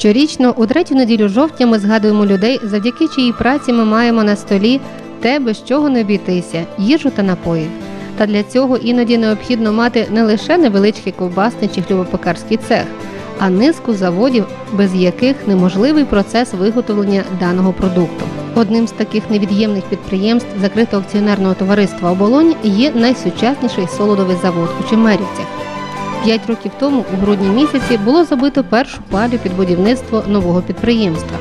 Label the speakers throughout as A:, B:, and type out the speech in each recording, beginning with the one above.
A: Щорічно, у третю неділю жовтня, ми згадуємо людей, завдяки чиїй праці ми маємо на столі те, без чого не обійтися їжу та напої. Та для цього іноді необхідно мати не лише невеличкий ковбасний чи хлібопекарський цех, а низку заводів, без яких неможливий процес виготовлення даного продукту. Одним з таких невід'ємних підприємств закритого акціонерного товариства Оболонь є найсучасніший солодовий завод у Чемерівцях. П'ять років тому, у грудні місяці, було забито першу палю під будівництво нового підприємства.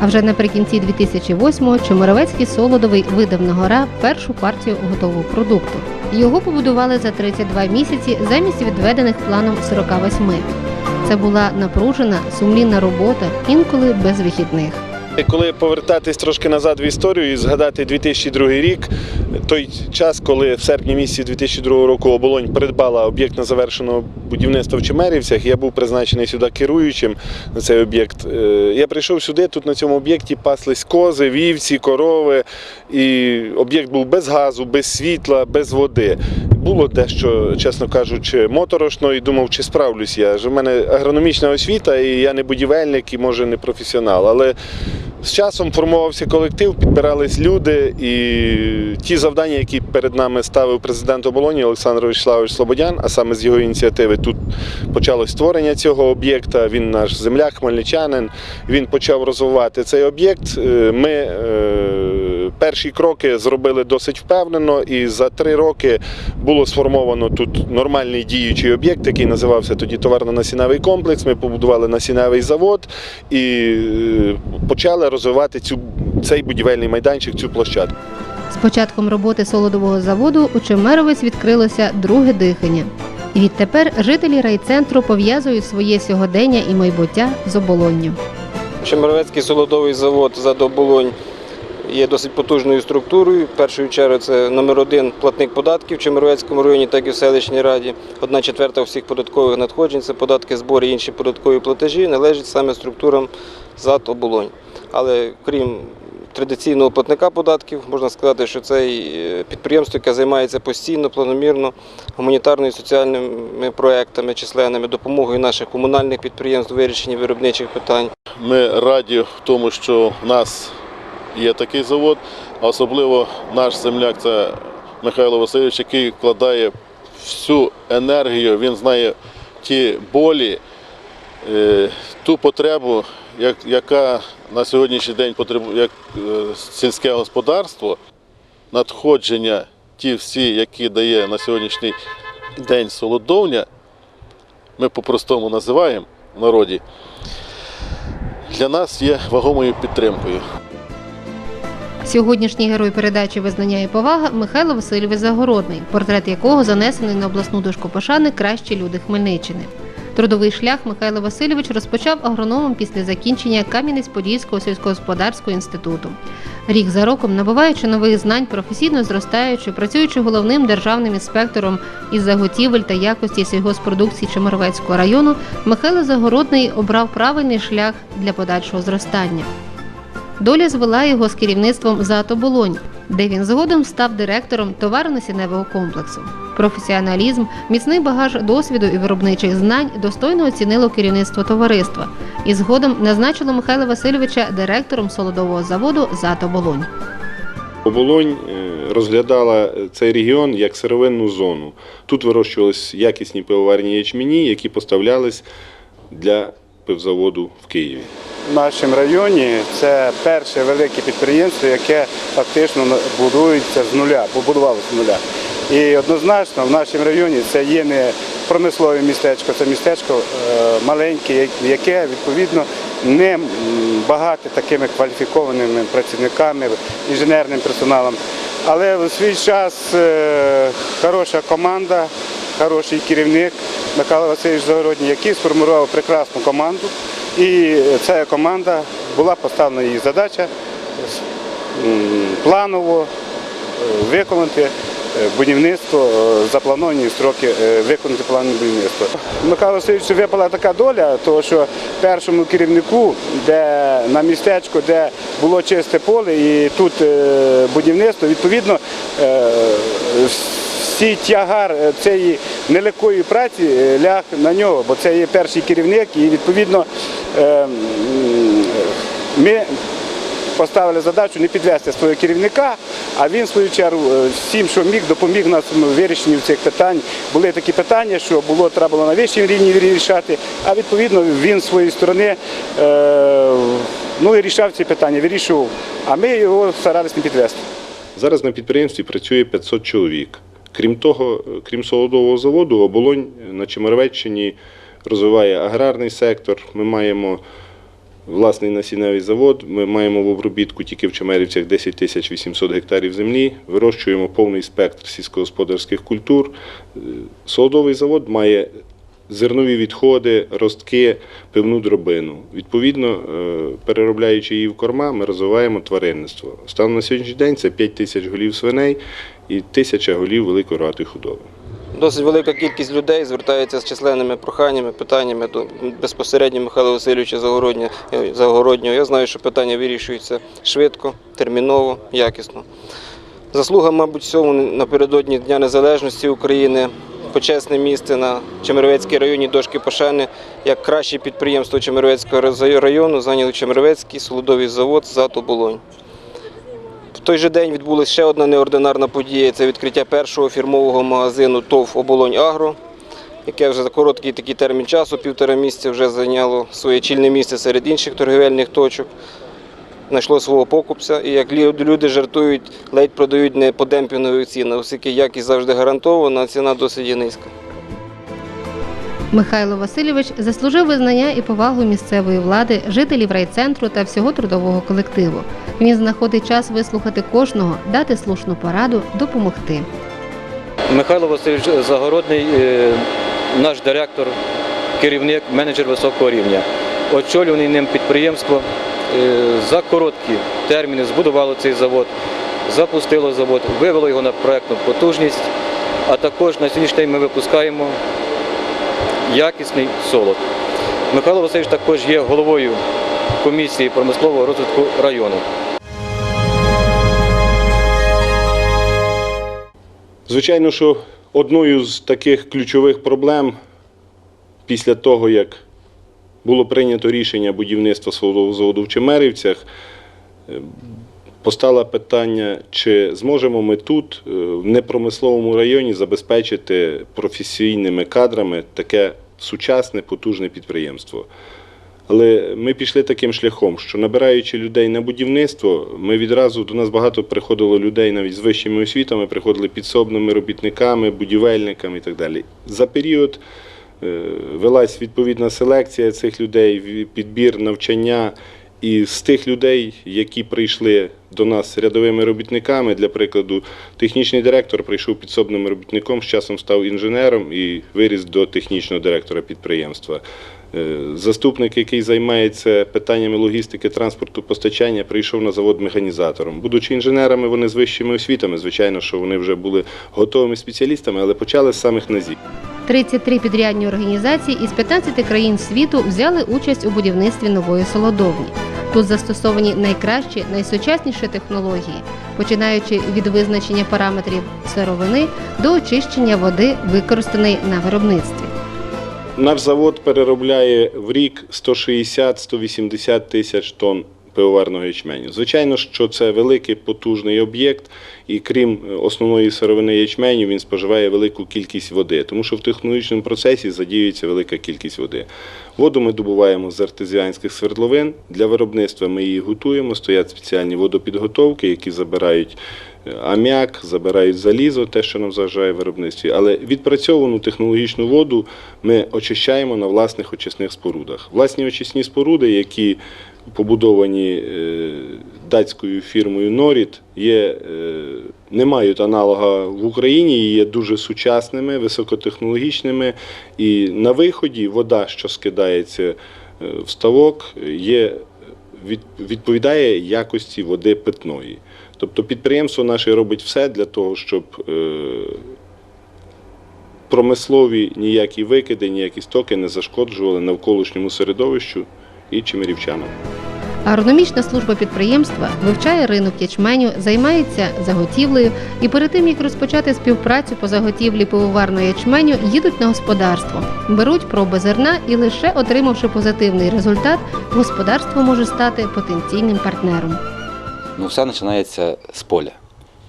A: А вже наприкінці 2008-го Чемеровецький солодовий видав на гора першу партію готового продукту. Його побудували за 32 місяці замість відведених планом 48. Це була напружена, сумлінна робота, інколи без вихідних.
B: Коли повертатись трошки назад в історію і згадати 2002 рік, той час, коли в серпні місяці 2002 року оболонь придбала об'єкт незавершеного будівництва в Чемерівцях, я був призначений сюди керуючим на цей об'єкт. Е, Я прийшов сюди, тут на цьому об'єкті паслись кози, вівці, корови, і об'єкт був без газу, без світла, без води. Було дещо, чесно кажучи, моторошно і думав, чи справлюсь я. У мене агрономічна освіта, і я не будівельник, і може не професіонал. Але з часом формувався колектив, підбирались люди, і ті завдання, які перед нами ставив президент оболоні Олександр Вячеславович Слободян, а саме з його ініціативи тут почалось створення цього об'єкта. Він наш земляк, хмельничанин. Він почав розвивати цей об'єкт. Е, Ми е, перші кроки зробили досить впевнено, і за три роки було сформовано тут нормальний діючий об'єкт, який називався тоді товарно-насінневий комплекс. Ми побудували насінневий завод і е, почали розвивати цю, цей будівельний майданчик, цю площадку.
A: З початком роботи солодового заводу у Чемеровець відкрилося друге дихання. І відтепер жителі райцентру пов'язують своє сьогодення і майбуття з оболонню.
C: Чемеровецький солодовий завод «Задоболонь» є досить потужною структурою. В першу чергу це номер один платник податків в Чемеровецькому районі, так і в селищній раді. Одна четверта всіх податкових надходжень, це податки, збори і інші податкові платежі, належить саме структурам «Задоболонь». Але крім традиційного платника податків, можна сказати, що це е, підприємство, яке займається постійно, планомірно гуманітарною і соціальними проектами, численними допомогою наших комунальних підприємств вирішенні виробничих питань.
D: Ми раді в тому, що нас є такий завод, а особливо наш земляк це Михайло Васильович, який вкладає всю енергію, він знає ті болі, е, ту потребу, яка на сьогоднішній день потребує як е, сільське господарство, надходження ті всі, які дає на сьогоднішній день солодовня, ми по-простому називаємо в народі для нас є вагомою підтримкою.
A: Сьогоднішній герой передачі Визнання і повага Михайло Васильович Загородний, портрет якого занесений на обласну дошку пошани Кращі люди Хмельниччини. Трудовий шлях Михайло Васильович розпочав агрономом після закінчення Кам'янець-Подільського сільськогосподарського інституту. Рік за роком, набуваючи нових знань, професійно зростаючи, працюючи головним державним інспектором із заготівель та якості сільгоспродукції Чемеровецького району, Михайло Загородний обрав правильний шлях для подальшого зростання. Доля звела його з керівництвом ЗАТО Болонь, де він згодом став директором товарно-насінневого комплексу. Професіоналізм, міцний багаж досвіду і виробничих знань достойно оцінило керівництво товариства і згодом назначило Михайла Васильовича директором солодового заводу ЗАТО Болонь.
B: Оболонь е, розглядала цей регіон як сировинну зону. Тут вирощувались якісні пивоварні ячмені, які поставлялись для пивзаводу в Києві.
E: В нашому районі це перше велике підприємство, яке фактично будується з нуля, побудувалося з нуля. І однозначно в нашому районі це є не промислове містечко, це містечко е, маленьке, яке відповідно не м, багате такими кваліфікованими працівниками, інженерним персоналом. Але в свій час е, хороша команда, хороший керівник Михайло Васильович Загородній, який сформував прекрасну команду. І ця команда була поставлена її задача планово е, виконати е, будівництво, е, заплановані строки виконати план будівництва. Михайло Васильовичу випала така доля, того що першому керівнику, де на містечку, де було чисте поле, і тут будівництво, відповідно, всі тягар е, цієї нелегкої праці е, ляг на нього, бо це є перший керівник, і відповідно е, ми поставили задачу не підвести свого керівника, а він в свою чергу е, всім, що міг, допоміг нас в вирішенні цих питань. Були такі питання, що було треба було на вищому рівні вирішати, а відповідно він з своєї сторони ну, і рішав ці питання, вирішував. А ми його старалися не підвести.
B: Зараз на підприємстві працює 500 чоловік. Крім того, крім солодового заводу, оболонь на Чемеровеччині розвиває аграрний сектор. Ми маємо власний насінневий завод. Ми маємо в обробітку тільки в Чемерівцях 10 тисяч 800 гектарів землі. Вирощуємо повний спектр сільськогосподарських культур. Солодовий завод має зернові відходи, ростки, пивну дробину. Відповідно, е, переробляючи її в корма, ми розвиваємо тваринництво. Станом на сьогоднішній день це 5 тисяч голів свиней і тисяча голів великої рогатої худоби.
C: Досить велика кількість людей звертається з численними проханнями, питаннями до безпосередньо Михайла Васильовича Загороднього. Загороднього. Я знаю, що питання вирішуються швидко, терміново, якісно. Заслуга, мабуть, всьому напередодні Дня Незалежності України. Почесне місце на Чемеровецькій районі дошки пошани як краще підприємство Чемеровецького району зайняли Чемеровецький солодовий завод «Зато Болонь». Той же день відбулася ще одна неординарна подія. Це відкриття першого фірмового магазину ТОВ Оболонь Агро, яке вже за короткий такий термін часу, півтора місяця, вже зайняло своє чільне місце серед інших торгівельних точок. Знайшло свого покупця, і як люди жартують, ледь продають не по демпінгових цінах, оскільки якість завжди гарантована, а ціна досить низька.
A: Михайло Васильович заслужив визнання і повагу місцевої влади, жителів райцентру та всього трудового колективу. Він знаходить час вислухати кожного, дати слушну пораду, допомогти.
F: Михайло Васильович Загородний, е, наш директор, керівник, менеджер високого рівня. Очолюваний ним підприємство е, за короткі терміни збудувало цей завод, запустило завод, вивело його на проєктну потужність, а також на сьогоднішній день ми випускаємо якісний солод. Михайло Васильович також є головою комісії промислового розвитку району.
B: Звичайно, що одною з таких ключових проблем після того, як було прийнято рішення будівництва солодового заводу в Чемерівцях, постало питання, чи зможемо ми тут, е, в непромисловому районі, забезпечити професійними кадрами таке сучасне, потужне підприємство. Але ми пішли таким шляхом, що набираючи людей на будівництво, ми відразу до нас багато приходило людей навіть з вищими освітами, приходили підсобними робітниками, будівельниками і так далі. За період е, велась відповідна селекція цих людей, підбір, навчання. І з тих людей, які прийшли до нас рядовими робітниками, для прикладу, технічний директор прийшов підсобним робітником, з часом став інженером і виріс до технічного директора підприємства. Е, Заступник, який займається питаннями логістики, транспорту, постачання, прийшов на завод механізатором. Будучи інженерами, вони з вищими освітами, звичайно, що вони вже були готовими спеціалістами, але почали з самих назів.
A: 33 підрядні організації із 15 країн світу взяли участь у будівництві нової солодовні. Тут застосовані найкращі, найсучасніші технології, починаючи від визначення параметрів сировини до очищення води, використаної на виробництві.
B: Наш завод переробляє в рік 160-180 тисяч тонн пивоварного ячменю. Звичайно, що це великий потужний об'єкт, і крім е, основної сировини ячменю, він споживає велику кількість води, тому що в технологічному процесі задіюється велика кількість води. Воду ми добуваємо з артезіанських свердловин. Для виробництва ми її готуємо. Стоять спеціальні водопідготовки, які забирають е, аміак, забирають залізо, те, що нам заважає виробництві. Але відпрацьовану технологічну воду ми очищаємо на власних очисних спорудах. Власні очисні споруди, які побудовані е, датською фірмою Норіт, є, е, не мають аналога в Україні, і є дуже сучасними, високотехнологічними. І на виході вода, що скидається е, в ставок, є, відповідає якості води питної. Тобто підприємство наше робить все для того, щоб промислові ніякі викиди, ніякі стоки не зашкоджували навколишньому середовищу і чимирівчанам.
A: Агрономічна служба підприємства вивчає ринок ячменю, займається заготівлею і перед тим як розпочати співпрацю по заготівлі пивоварного ячменю, їдуть на господарство, беруть проби зерна і лише отримавши позитивний результат, господарство може стати потенційним партнером.
G: Ну, все починається з поля.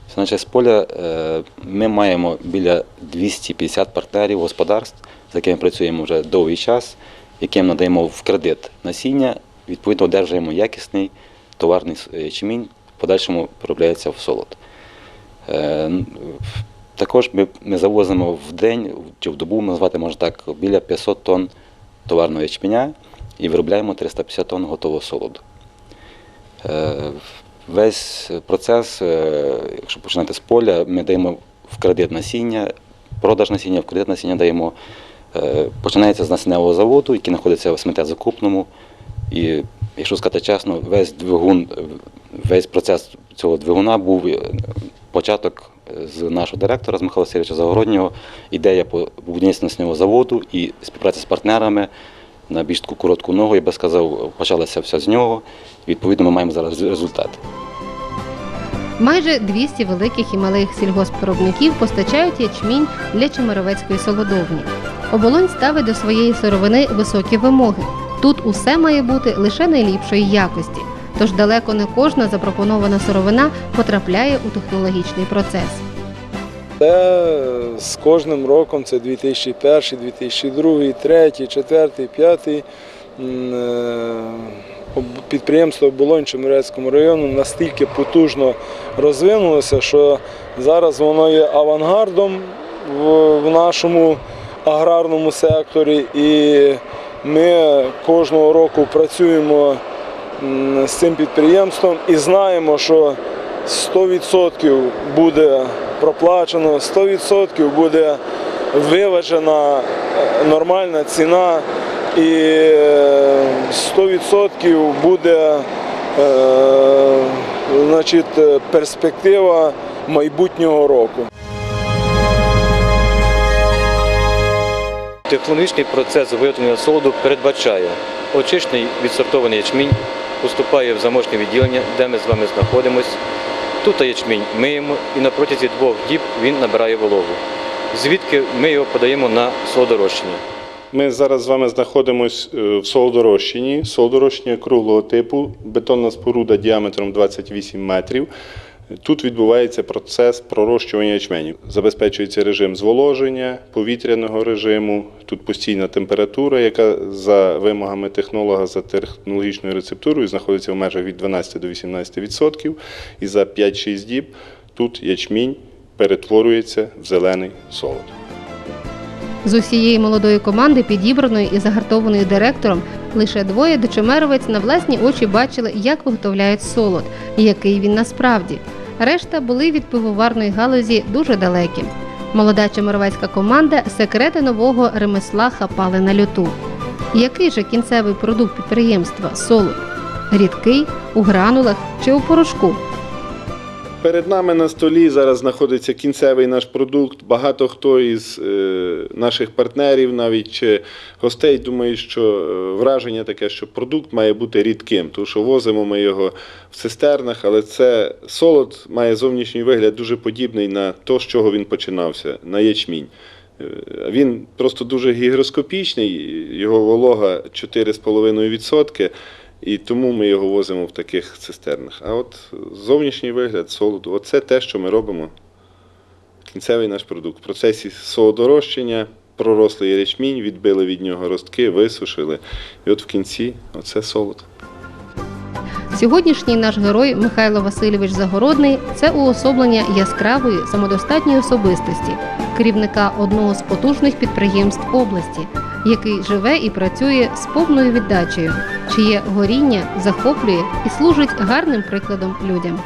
G: Все починається з поля. Е, Ми маємо біля 250 партнерів господарств, з якими працюємо вже довгий час, яким надаємо в кредит насіння, відповідно одержуємо якісний товарний ячмінь, в подальшому переробляється в солод. Е, Також ми, ми завозимо в день чи в добу, назвати можна так, біля 500 тонн товарного ячменя і виробляємо 350 тонн готового солоду. Е, Весь процес, е, якщо починати з поля, ми даємо в кредит насіння, продаж насіння, в кредит насіння даємо. Е, Починається з насінневого заводу, який знаходиться в Сметезокупному. І, якщо сказати чесно, весь двигун, весь процес цього двигуна був е, початок е, з нашого директора, з Михайла Васильовича Загороднього, ідея по будівництву насінневого заводу і співпраця з партнерами на більш таку коротку ногу, я би сказав, почалося все з нього. Відповідно, ми маємо зараз результат.
A: Майже 200 великих і малих сільгоспвиробників постачають ячмінь для Чемеровецької солодовні. Оболонь ставить до своєї сировини високі вимоги. Тут усе має бути лише найліпшої якості. Тож далеко не кожна запропонована сировина потрапляє у технологічний процес.
H: Це з кожним роком це 2001, 2002, 2003, 2004, 2005 м, е, об- підприємство Оболонь Чемерецькому району настільки потужно розвинулося, що зараз воно є авангардом в нашому аграрному секторі, і ми кожного року працюємо з цим підприємством і знаємо, що 100% буде проплачено, 100% буде виважена е, нормальна ціна і е, 100% буде е, значить, е, перспектива майбутнього року.
F: Технологічний процес виготовлення солоду передбачає очищений відсортований ячмінь, поступає в замочне відділення, де ми з вами знаходимося. Тут ячмінь миємо і на протязі двох діб він набирає вологу. Звідки ми його подаємо на солодорощення.
B: Ми зараз з вами знаходимося е, в Солодорощині. Солодорощення круглого типу, бетонна споруда діаметром 28 метрів. Тут відбувається процес пророщування ячменю. Забезпечується режим зволоження, повітряного режиму. Тут постійна температура, яка за вимогами технолога за технологічною рецептурою знаходиться в межах від 12 до 18 відсотків. І за 5-6 діб тут ячмінь перетворюється в зелений солод.
A: З усієї молодої команди, підібраної і загартованої директором, лише двоє дочемеровець на власні очі бачили, як виготовляють солод і який він насправді. Решта були від пивоварної галузі дуже далекі. Молода чемеровецька команда секрети нового ремесла хапали на люту. Який же кінцевий продукт підприємства солод? Рідкий, у гранулах чи у порошку?
B: Перед нами на столі зараз знаходиться кінцевий наш продукт. Багато хто із е, наших партнерів, навіть чи гостей, думає, що е, враження таке, що продукт має бути рідким, тому що возимо ми його в цистернах, але це солод має зовнішній вигляд дуже подібний на те, з чого він починався, на ячмінь. Е, Він просто дуже гігроскопічний, його волога 4,5%. І тому ми його возимо в таких цистернах. А от зовнішній вигляд солоду оце те, що ми робимо. Кінцевий наш продукт. В процесі солодорощення пророслий ячмінь, відбили від нього ростки, висушили. І от в кінці оце солод.
A: Сьогоднішній наш герой Михайло Васильович Загородний це уособлення яскравої самодостатньої особистості, керівника одного з потужних підприємств області, який живе і працює з повною віддачею, чиє горіння захоплює і служить гарним прикладом людям.